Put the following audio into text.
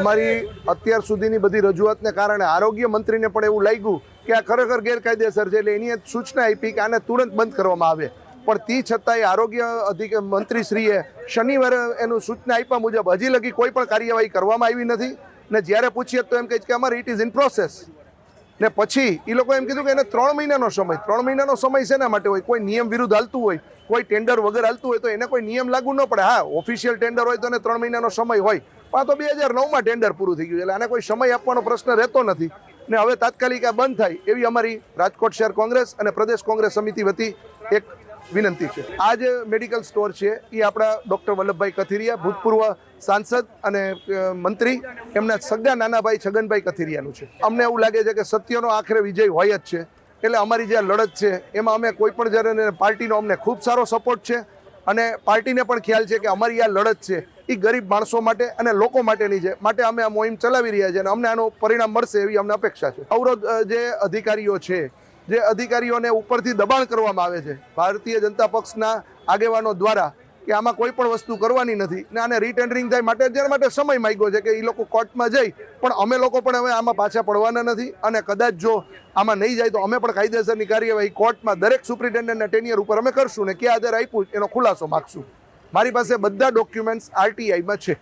અમારી અત્યાર સુધીની બધી રજૂઆતને કારણે આરોગ્ય મંત્રીને પણ એવું લાગ્યું કે આ ખરેખર ગેરકાયદેસર છે એટલે એની સૂચના આપી કે આને તુરંત બંધ કરવામાં આવે. પણ તે છતાંય આરોગ્ય અધિક મંત્રીશ્રીએ શનિવારે એનું સૂચના આપ્યા મુજબ હજી લગી કોઈ પણ કાર્યવાહી કરવામાં આવી નથી. ને જ્યારે પૂછીએ તો એમ કહે છે કે અમારે ઇટ ઇઝ ઇન પ્રોસેસ ને પછી એ લોકો એમ કીધું કે એને ત્રણ મહિનાનો સમય, ત્રણ મહિનાનો સમય શેના માટે હોય? કોઈ નિયમ વિરુદ્ધ હાલતું હોય, કોઈ ટેન્ડર વગર હાલતું હોય તો એને કોઈ નિયમ લાગુ ન પડે. હા ઓફિશિયલ ટેન્ડર હોય તો એને ત્રણ મહિનાનો સમય હોય. પણ તો બે હજાર નવમાં ટેન્ડર પૂરું થઈ ગયું એટલે આને કોઈ સમય આપવાનો પ્રશ્ન રહેતો નથી. ને હવે તાત્કાલિક આ બંધ થાય એવી અમારી રાજકોટ શહેર કોંગ્રેસ અને પ્રદેશ કોંગ્રેસ સમિતિ વતી એક વિનંતી છે. આ જે મેડિકલ સ્ટોર છે એ આપણા ડૉક્ટર વલ્લભભાઈ કથિરિયા, ભૂતપૂર્વ સાંસદ અને મંત્રી, એમના સગા નાનાભાઈ છગનભાઈ કથિરિયાનું છે. અમને એવું લાગે છે કે સત્યનો આખરે વિજય હોય જ છે. એટલે અમારી જે લડત છે, એમાં અમે કોઈ પણ જ્યારે પાર્ટીનો અમને ખૂબ સારો સપોર્ટ છે. અને પાર્ટીને પણ ખ્યાલ છે કે અમારી આ લડત છે એ ગરીબ માણસો માટે અને લોકો માટેની છે. માટે અમે આ મોહિમ ચલાવી રહ્યા છીએ અને અમને આનું પરિણામ મળશે એવી અમને અપેક્ષા છે. અવરોધ જે અધિકારીઓ છે, જે અધિકારીઓને ઉપરથી દબાણ કરવામાં આવે છે, ભારતીય જનતા પક્ષના આગેવાનો દ્વારા કે આમાં કોઈ પણ વસ્તુ કરવાની નથી. ને આને રીટેન્ડરિંગ થાય માટે જેના માટે સમય માંગ્યો છે કે એ લોકો કોર્ટમાં જઈ, પણ અમે લોકો પણ હવે આમાં પાછા પડવાના નથી. અને કદાચ જો આમાં નહીં જાય તો અમે પણ કાયદેસરની કાર્યવાહી કોર્ટમાં દરેક સુપ્રિન્ટેન્ડન્ટના ટેનિયર ઉપર અમે કરશું ને ક્યાં આધારે આપ્યું એનો ખુલાસો માગશું. મારી પાસે બધા ડોક્યુમેન્ટ્સ આરટીઆઈમાં છે.